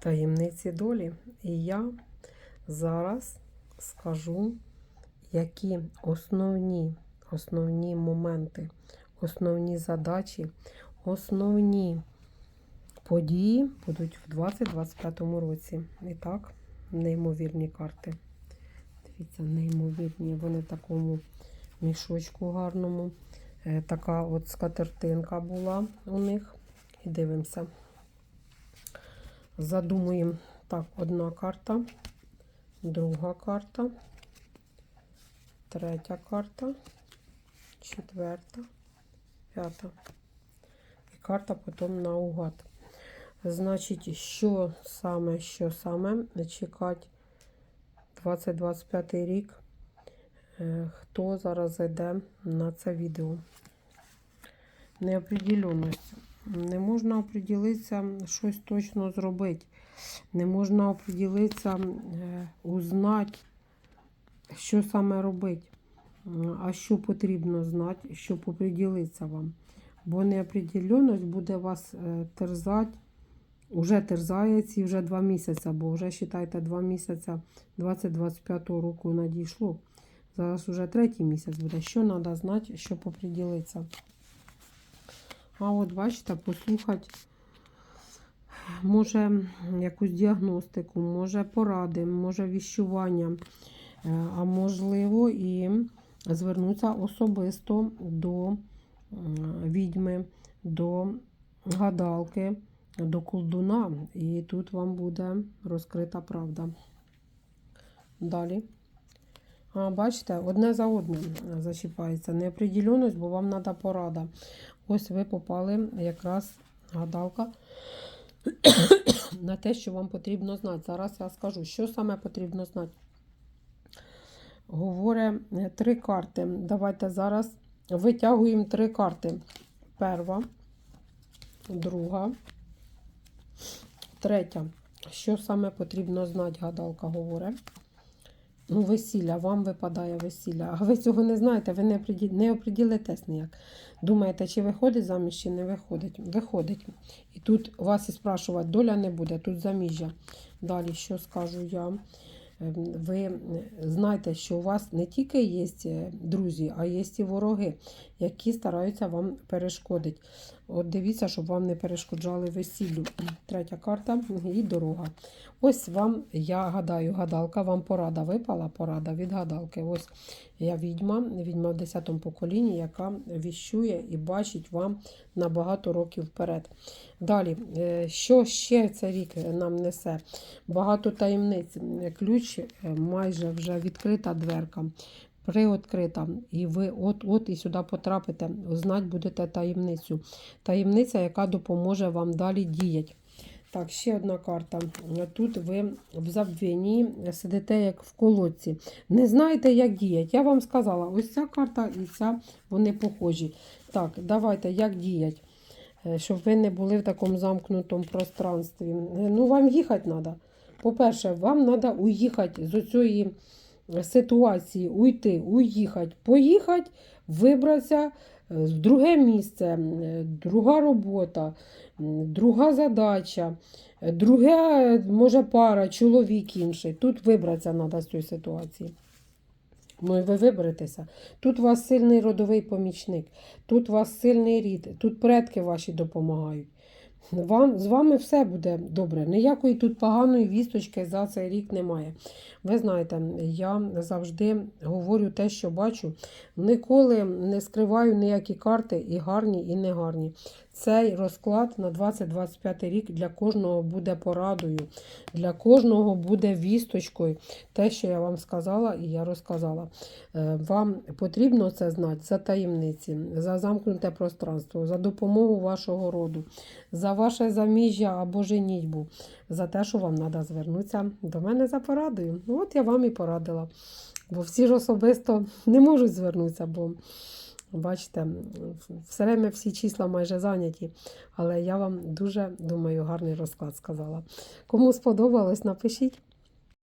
таємниці долі. І я зараз скажу, які основні, основні моменти, основні задачі, основні події будуть в 2025 році. І так, неймовірні карти. Дивіться, неймовірні. Вони в такому мішочку гарному. Е, Така от скатертинка була у них. І дивимося. Задумуємо. Так, одна карта, друга карта, третя карта, четверта, п'ята. І карта потім наугад. Значить, що саме, що саме чекати 2025 рік. Е, Хто зараз зайде на це відео? Неопределенність. Не можна определитися, щось точно зробити. Не можна определитися, е, узнати, що саме робити. А що потрібно знати, щоб определитися вам. Бо неопределенність буде вас е, терзати, уже терзає ці вже два місяці, бо вже вважайте, два місяці 2025 року надійшло. Зараз уже третій місяць буде. Що треба знати, щоб определитися? А от бачите, послухати, може якусь діагностику, може поради, може віщування, е, а можливо і звернутися особисто до відьми, до гадалки, до колдуна. І тут вам буде розкрита правда. Далі. А, бачите, одне за одним зачіпається. Неопределеність, бо вам треба порада. Ось ви попали якраз гадалка на те, що вам потрібно знати. Зараз я скажу, що саме потрібно знати. Говорить е, три карти. Давайте зараз витягуємо три карти. Перша, друга, третя. Що саме потрібно знати, гадалка говорить. Ну, весілля, вам випадає весілля. А ви цього не знаєте, ви не, не оприділитесь ніяк. Думаєте, чи виходить заміж, чи не виходить? Виходить. І тут вас і спрашувати, доля не буде, тут заміжжя. Далі, що скажу я? Ем, Ви знаєте, що у вас не тільки є е, друзі, а є і вороги, які стараються вам перешкодити. От дивіться, щоб вам не перешкоджали весіллю. Третя карта і дорога. Ось вам, я гадаю, гадалка, вам порада випала, порада від гадалки. Ось я відьма, відьма в 10 поколінні, яка віщує і бачить вам на багато років вперед. Далі, е, що ще цей рік нам несе? Багато таємниць. Ключ е, майже вже відкрита дверка. Приоткрита, і ви от-от і сюди потрапите, знати будете таємницю. Таємниця, яка допоможе вам далі діяти. Так, ще одна карта. Тут ви в забвінні сидите як в колодці. Не знаєте, як діяти. Я вам сказала, ось ця карта і ця вони похожі. Так, давайте, як діяти, Е, щоб ви не були в такому замкнутому пространстві. Е, Ну, вам їхати треба. По-перше, вам треба уїхати з цієї ситуації, уйти, уїхати, поїхати, вибратися е, в друге місце, е, друга робота, друга задача, е, друге, може, пара, чоловік інший. Тут вибратися треба з цієї ситуації. Ну і ви виберетеся. Тут у вас сильний родовий помічник, тут у вас сильний рід, тут предки ваші допомагають. Вам, з вами все буде добре. Ніякої тут поганої вісточки за цей рік немає. Ви знаєте, я завжди говорю те, що бачу. Ніколи не скриваю ніякі карти, і гарні, і негарні. Цей розклад на 2025 рік для кожного буде порадою, для кожного буде вісточкою. Те, що я вам сказала, і я розказала. Е, Вам потрібно це знати за таємниці, за замкнуте пространство, за допомогу вашого роду, за ваше заміжжя або женітьбу, за те, що вам треба звернутися до мене за порадою. От я вам і порадила. Бо всі ж особисто не можуть звернутися, бо бачите, все время всі числа майже зайняті. Але я вам дуже думаю, гарний розклад сказала. Кому сподобалось, напишіть.